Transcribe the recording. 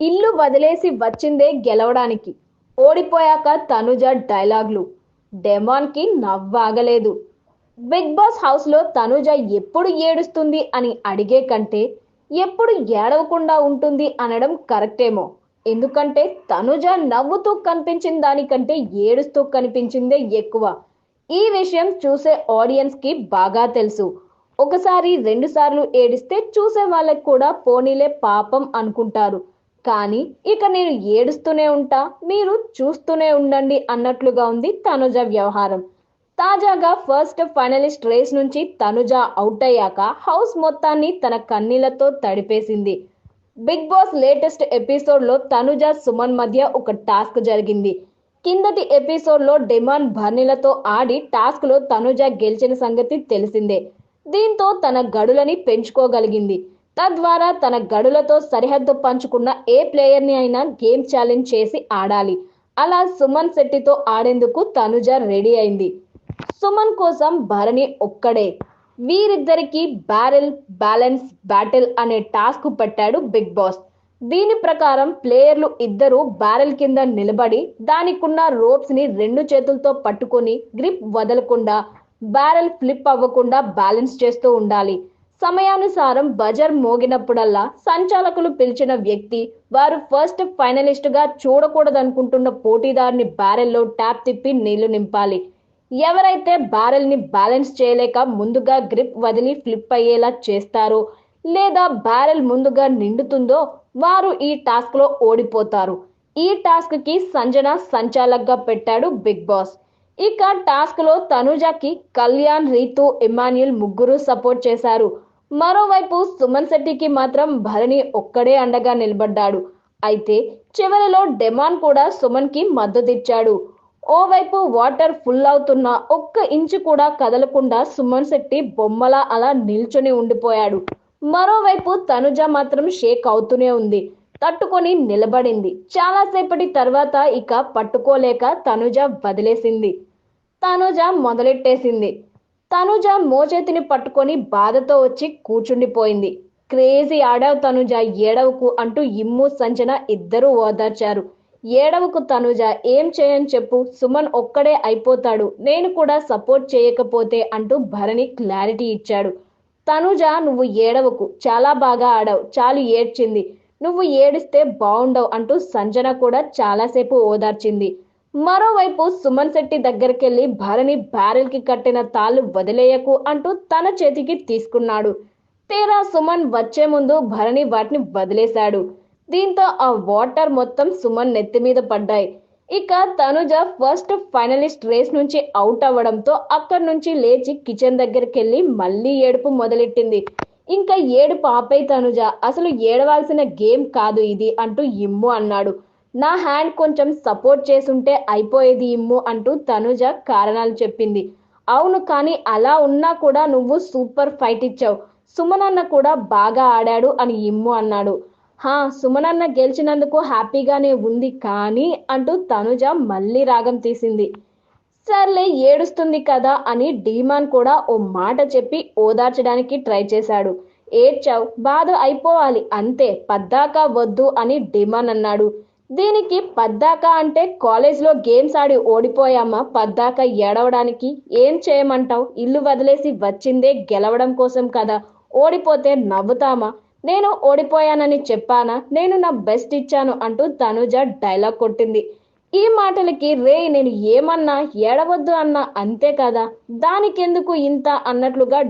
ఇల్లు వదిలేసి వచ్చిందే గెలవడానికి. ఓడిపోయాక తనుజ డైలాగ్లు. డెమాన్కి నవ్వాగలేదు. బిగ్ బాస్ హౌస్లో తనుజ ఎప్పుడు ఏడుస్తుంది అని అడిగే కంటే ఎప్పుడు ఏడవకుండా ఉంటుంది అనడం కరెక్టేమో. ఎందుకంటే తనుజ నవ్వుతూ కనిపించిన దానికంటే ఏడుస్తూ కనిపించిందే ఎక్కువ. ఈ విషయం చూసే ఆడియన్స్కి బాగా తెలుసు. ఒకసారి రెండు సార్లు ఏడిస్తే చూసే వాళ్ళకి కూడా పోనీలే పాపం అనుకుంటారు. కానీ ఇక నేను ఏడుస్తూనే ఉంటా మీరు చూస్తూనే ఉండండి అన్నట్లుగా ఉంది తనుజ వ్యవహారం. తాజాగా ఫస్ట్ ఫైనలిస్ట్ రేస్ నుంచి తనుజ అవుట్ అయ్యాక హౌస్ మొత్తాన్ని తన కన్నీళ్ళతో తడిపేసింది. బిగ్ బాస్ లేటెస్ట్ ఎపిసోడ్లో తనుజ సుమన్ మధ్య ఒక టాస్క్ జరిగింది. కిందటి ఎపిసోడ్లో డిమాండ్ బర్నీలతో ఆడి టాస్క్లో తనుజ గెలిచిన సంగతి తెలిసిందే. దీంతో తన గడులని పెంచుకోగలిగింది. తద్వారా తన గడులతో సరిహద్దు పంచుకున్న ఏ ప్లేయర్ని అయినా గేమ్ ఛాలెంజ్ చేసి ఆడాలి. అలా సుమన్ శెట్టితో ఆడేందుకు తనుజ రెడీ అయింది. సుమన్ కోసం భరణి ఒక్కడే. వీరిద్దరికి బ్యారెల్ బ్యాలెన్స్ బ్యాటిల్ అనే టాస్క్ పెట్టాడు బిగ్ బాస్. దీని ప్రకారం ప్లేయర్లు ఇద్దరు బ్యారెల్ కింద నిలబడి దానికున్న రోప్స్ని రెండు చేతులతో పట్టుకొని గ్రిప్ వదలకుండా బ్యారెల్ ఫ్లిప్ అవ్వకుండా బ్యాలెన్స్ చేస్తూ ఉండాలి. సమయానుసారం బజర్ మోగినప్పుడల్లా సంచాలకులు పిలిచిన వ్యక్తి వారు ఫస్ట్ ఫైనలిస్ట్గా చూడకూడదనుకుంటున్న పోటీదారుని బ్యారెల్లో ట్యాప్ తిప్పి నీళ్ళు నింపాలి. ఎవరైతే బ్యారెల్ని బ్యాలెన్స్ చేయలేక ముందుగా గ్రిప్ వదిలి ఫ్లిప్ అయ్యేలా చేస్తారో లేదా బ్యారెల్ ముందుగా నిండుతుందో వారు ఈ టాస్క్లో ఓడిపోతారు. ఈ టాస్క్కి సంజన సంచాలక్గా పెట్టాడు బిగ్ బాస్. ఇక టాస్క్లో తనుజకి కళ్యాణ్ రీతు ఇమాన్యుల్ ముగ్గురు సపోర్ట్ చేశారు. మరోవైపు సుమన్ శెట్టికి మాత్రం భరణి ఒక్కడే అండగా నిలబడ్డాడు. అయితే చివరిలో డెమాన్ కూడా సుమన్కి మద్దతిచ్చాడు ఓవైపు వాటర్ ఫుల్ అవుతున్న ఒక్క ఇంచు కూడా కదలకుండా సుమన్ శెట్టి బొమ్మలా అలా నిల్చొని ఉండిపోయాడు. మరోవైపు తనుజ మాత్రం షేక్ అవుతూనే ఉంది. తట్టుకొని నిలబడింది. చాలాసేపటి తర్వాత ఇక పట్టుకోలేక తనుజ వదిలేసింది. తనుజ మొదలెట్టేసింది. తనుజ మోచేతిని పట్టుకొని బాధతో వచ్చి కూర్చుండిపోయింది. క్రేజీ ఆడావు తనుజ ఏడవకు అంటూ ఇమ్ము సంచన ఇద్దరూ ఓదార్చారు. ఏడవకు తనుజ ఏం చేయని చెప్పు సుమన్ ఒక్కడే అయిపోతాడు నేను కూడా సపోర్ట్ చేయకపోతే అంటూ భరణి క్లారిటీ ఇచ్చాడు. తనుజ నువ్వు ఏడవకు చాలా బాగా ఆడావు చాలు ఏడ్చింది. నువ్వు ఏడిస్తే బాగుండవు అంటూ సంజన కూడా చాలాసేపు ఓదార్చింది. మరోవైపు సుమన్ శెట్టి దగ్గరికెళ్ళి భరణి బ్యారెల్కి కట్టిన తాళ్ళు వదిలేయకు అంటూ తన చేతికి తీసుకున్నాడు. తీరా సుమన్ వచ్చే ముందు భరణి వాటిని వదిలేశాడు. దీంతో ఆ వాటర్ మొత్తం సుమన్ నెత్తి మీద పడ్డాయి. ఇక తనుజ ఫస్ట్ ఫైనలిస్ట్ రేస్ నుంచి అవుట్ అవ్వడంతో అక్కడి నుంచి లేచి కిచెన్ దగ్గరికి వెళ్ళి మళ్ళీ ఏడుపు మొదలెట్టింది. ఇంకా ఏడుపు ఆపై తనుజ అసలు ఏడవాల్సిన గేమ్ కాదు ఇది అంటూ ఇమ్ము అన్నాడు. నా హ్యాండ్ కొంచెం సపోర్ట్ చేసుంటే అయిపోయేది ఇమ్ము అంటూ తనుజ కారణాలు చెప్పింది. అవును కానీ అలా ఉన్నా కూడా నువ్వు సూపర్ ఫైట్ ఇచ్చావు. సుమనన్న కూడా బాగా ఆడాడు అని ఇమ్ము అన్నాడు. హా సుమనన్న గెలిచినందుకు హ్యాపీగానే ఉంది కానీ అంటూ తనుజ మళ్ళీ రాగం తీసింది. సర్లే ఏడుస్తుంది కదా అని డీమాన్ కూడా ఓ మాట చెప్పి ఓదార్చడానికి ట్రై చేశాడు. ఏడ్చావు బాధ అయిపోవాలి అంతే పద్దాకా వద్దు అని డిమాన్ అన్నాడు. దీనికి పద్దాక అంటే కాలేజ్లో గేమ్స్ ఆడి ఓడిపోయామా? పద్దాక ఏడవడానికి ఏం చేయమంటావు? ఇల్లు వదిలేసి వచ్చిందే గెలవడం కోసం కదా. ఓడిపోతే నవ్వుతామా? నేను ఓడిపోయానని చెప్పానా? నేను నా బెస్ట్ ఇచ్చాను అంటూ తనుజ డైలాగ్ కొట్టింది. ఈ మాటలకి రే నేను ఏమన్నా ఏడవద్దు అన్నా అంతే కదా. దానికెందుకు ఇంత అన్నట్లుగా